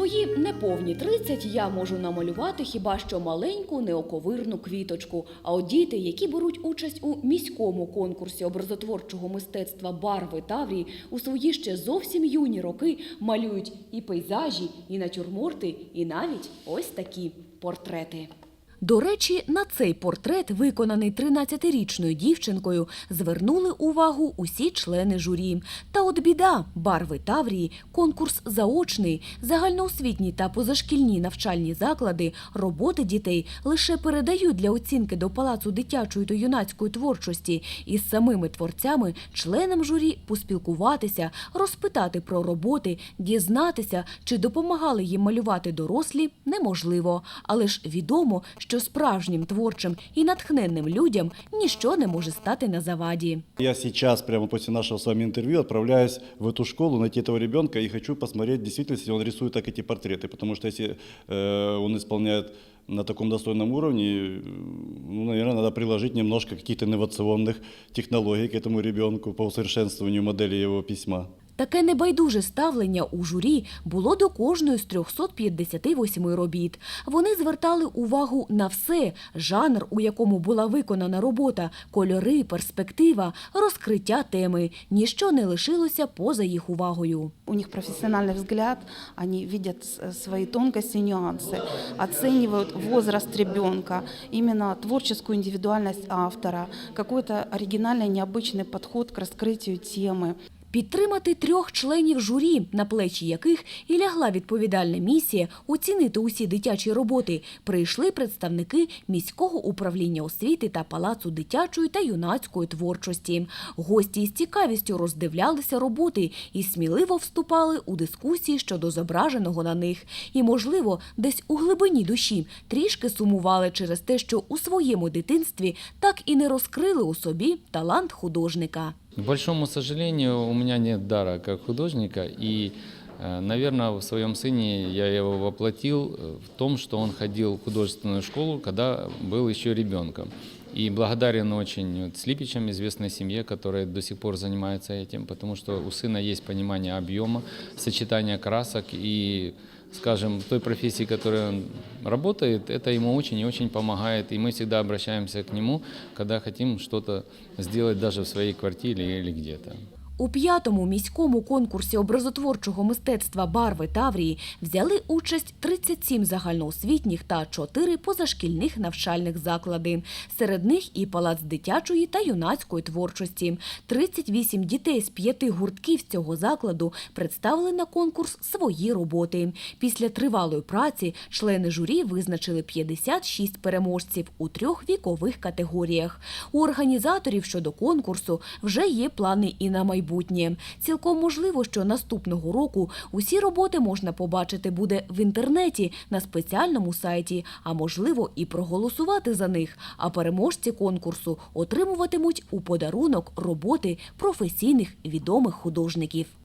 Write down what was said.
свої неповні 30 я можу намалювати хіба що маленьку неоковирну квіточку. А от діти, які беруть участь у міському конкурсі образотворчого мистецтва Барви Таврії, у свої ще зовсім юні роки малюють і пейзажі, і натюрморти, і навіть ось такі портрети. До речі, на цей портрет, виконаний 13-річною дівчинкою, звернули увагу усі члени журі. Та от біда барви Таврії, конкурс заочний, загальноосвітні та позашкільні навчальні заклади, роботи дітей лише передають для оцінки до Палацу дитячої та юнацької творчості і з самими творцями, членам журі поспілкуватися, розпитати про роботи, дізнатися, чи допомагали їм малювати дорослі, неможливо. Але ж відомо, що справжнім творчим і натхненним людям ніщо не може стати на заваді. Я сейчас, прямо после нашего с вами интервью, отправляюсь в эту школу найти этого ребенка и хочу посмотреть, действительно, если он рисует так эти портреты. Потому что если э, он исполняет на таком достойном уровне, э, ну, наверное, надо приложить немножко каких-то инновационных технологий к этому ребенку по усовершенствованию модели его письма. Таке небайдуже ставлення у журі було до кожної з 358 робіт. Вони звертали увагу на все – жанр, у якому була виконана робота, кольори, перспектива, розкриття теми. Ніщо не лишилося поза їх увагою. У них профессиональный взгляд, они видят с- свои тонкости и нюансы, оценивают возраст ребенка, именно творческую индивидуальность автора, какой-то оригинальный, необычный подход к раскрытию темы. Підтримати трьох членів журі, на плечі яких і лягла відповідальна місія оцінити усі дитячі роботи, прийшли представники міського управління освіти та палацу дитячої та юнацької творчості. Гості із цікавістю роздивлялися роботи і сміливо вступали у дискусії щодо зображеного на них. І, можливо, десь у глибині душі трішки сумували через те, що у своєму дитинстві так і не розкрили у собі талант художника. К большому сожалению, у меня нет дара как художника, и, наверное, в своем сыне я его воплотил э, в том, что он ходил в художественную школу, когда был еще ребенком. И благодарен очень вот Слипичам, известной семье, которая до сих пор занимается этим, потому что у сына есть понимание объема, сочетания красок и скажем, той профессии, которой он работает, это ему очень и очень помогает. И мы всегда обращаемся к нему, когда хотим что-то сделать даже в своей квартире или где-то. У п'ятому міському конкурсі образотворчого мистецтва Барви Таврії взяли участь 37 загальноосвітніх та 4 позашкільних навчальних заклади. Серед них і палац дитячої та юнацької творчості. 38 дітей з п'яти гуртків цього закладу представили на конкурс свої роботи. Після тривалої праці члени журі визначили 56 переможців у трьох вікових категоріях. У організаторів щодо конкурсу вже є плани і на майбутнє. Цілком можливо, що наступного року усі роботи можна побачити буде в інтернеті на спеціальному сайті, а можливо і проголосувати за них. А переможці конкурсу отримуватимуть у подарунок роботи професійних відомих художників.